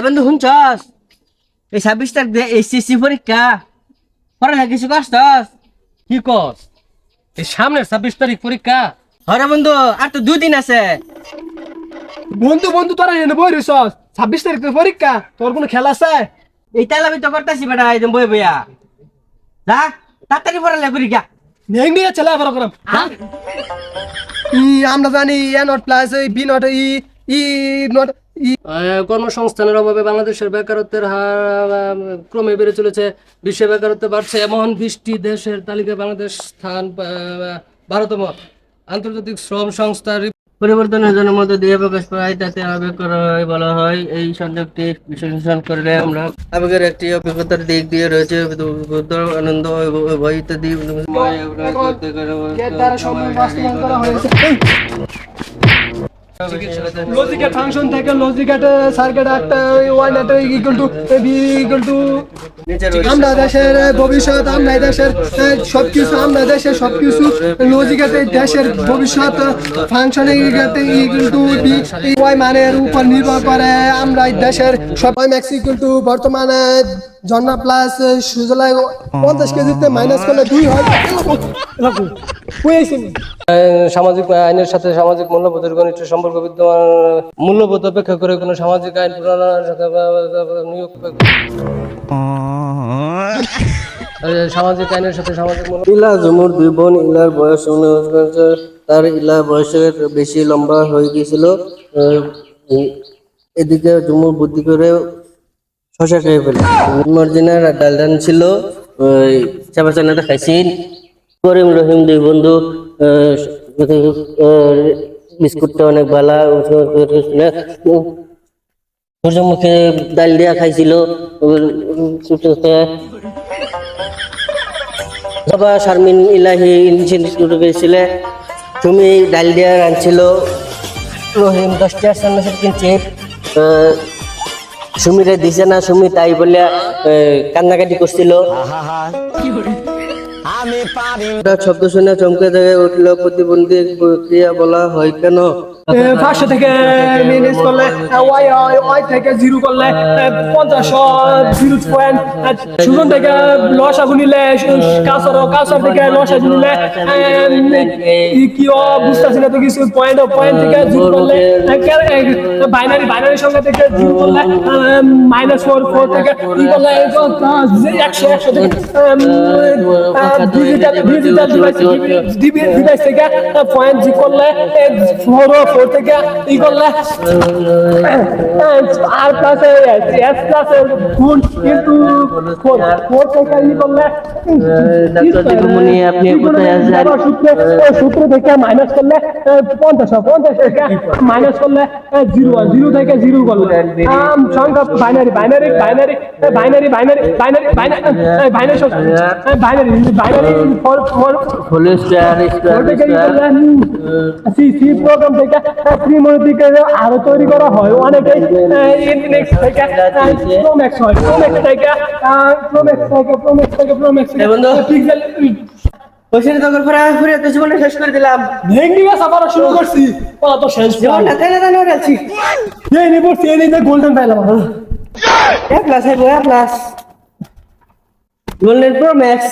এবার তো শুনছস? এই ছাব্বিশ তারিখ এইচএসসি পরীক্ষা। পড়ালেখা কিছু করছস? কি কস? এই সামনের ছাব্বিশ তারিখ পরীক্ষা। হরে বন্ধু আর তো দুই দিন আছে। বন্ধু বন্ধু তোরা এনে বই রইছস। ছাব্বিশ তারিখ তো পরীক্ষা তোর কোনো খেলা আছে? এই তাহলে আমি তো করতেছি বেটা একদম বই বইয়া। যা তাড়াতাড়ি পড়ালেখা করি গা নেং নিয়ে ছেলে আবার করাম ই আমরা জানি A not plus B not E E not কর্মসংস্থানের অভাবে বাংলাদেশের বেকারত্বের হার ক্রমে বেড়ে চলেছে বিশ্বে বেকারত্ব বাড়ছে। এমন বিশটি দেশের তালিকায় বাংলাদেশ স্থান আহ, বারোতম। আন্তর্জাতিক শ্রম সংস্থার পরিবর্তনের জন্য মধ্য দিয়ে প্রকাশ পায় তাতে আবেগ করা হয় বলা হয়। এই সংযোগটি বিশ্লেষণ করলে আমরা আবেগের একটি অভিজ্ঞতার দিক দিয়ে রয়েছে। আনন্দ ভয় ইত্যাদি লজিকের ফাংশন থেকে লজিকের সার্কিট একটা ওয়ান একটা equal to B equal to আমরা দেশের ভবিষ্যৎ, আমরা দেশের সবকিছু, আমরা দেশের সবকিছু লজিকেতে দেশের ভবিষ্যৎ ফাংশনে ইকুয়াল টু বি ওয়াই মানের উপর নির্ভর করে আমরা দেশের সবাই ম্যাক্স ইকুয়াল টু বর্তমানে জন্না প্লাস সুজলাই পঞ্চাশ কেজিতে মাইনাস করলে দুই হয়। সামাজিক আইনের সাথে সামাজিক মূল্যবোধের ঘনিষ্ঠ সম্পর্ক বিদ্যমান মূল্যবোধ অপেক্ষা করে কোনো সামাজিক আইন প্রণয়নের সাথে নিয়োগ সামাজিক আইনের সাথে সামাজিক মূল্য ইলা জুমুর দুই বোন ইলার বয়স উনিশ তার ইলা বয়সের বেশি লম্বা হয়ে গিয়েছিল। এদিকে জুমুর বুদ্ধি করে শশা খেয়ে ফেলে। মর্জিনার ডাল ডান ছিল, ওই চাপা চানাটা খাইছিল করিম রহিম দুই বন্ধু বিস্কুটটা অনেক ভালো সূর্যমুখী ডাল দিয়া খাইছিল। বাবা শারমিন ইলাহি ইনস্টিটিউটে গেছিলে, তুমি ডাল দিয়া রাঁধছিল। রহিম দশটা সামনে কিনছে সুমিরে দিছে না সুমি তাই বলে আহ, কান্নাকাটি করছিল। হঠাৎ শব্দ শুনে চমকে থেকে উঠল প্রতিবন্ধী প্রক্রিয়া বলা হয় কেন? পাঁচশো থেকে মিনিস করলে ওয়াই ওয়াই থেকে জিরো করলে পঞ্চাশ জিরো পয়েন্ট সুজন থেকে লস আগুন নিলে কাঁচর কাঁচর থেকে লস আগুন নিলে কি বুঝতেছি না তো কিছু পয়েন্ট পয়েন্ট থেকে জিরো করলে বাইনারি বাইনারি সংখ্যা থেকে জিরো করলে মাইনাস ফোর ফোর থেকে ই করলে একশো একশো থেকে ডিজিটাল ডিজিটাল ডিভাইস ডিভাইস থেকে পয়েন্ট জি করলে ফোর ফোর থেকে ই করলে আর প্লাস এস প্লাস গুণ কিন্তু ফোর ফোর থেকে ই করলে ডাক্তার দীপুমণি, আপনি কোথায় আছেন? সূত্র সূত্র থেকে মাইনাস করলে পঞ্চাশ পঞ্চাশ থেকে মাইনাস করলে জিরো জিরো থেকে জিরো করলে সংখ্যা binary binary binary binary binary binary binary binary শেষ করে দিলাম ভেঙ্গি শুরু করছি এই গোল্ডেন পাইলাম এক এক গোল্ডেন প্রো ম্যাক্স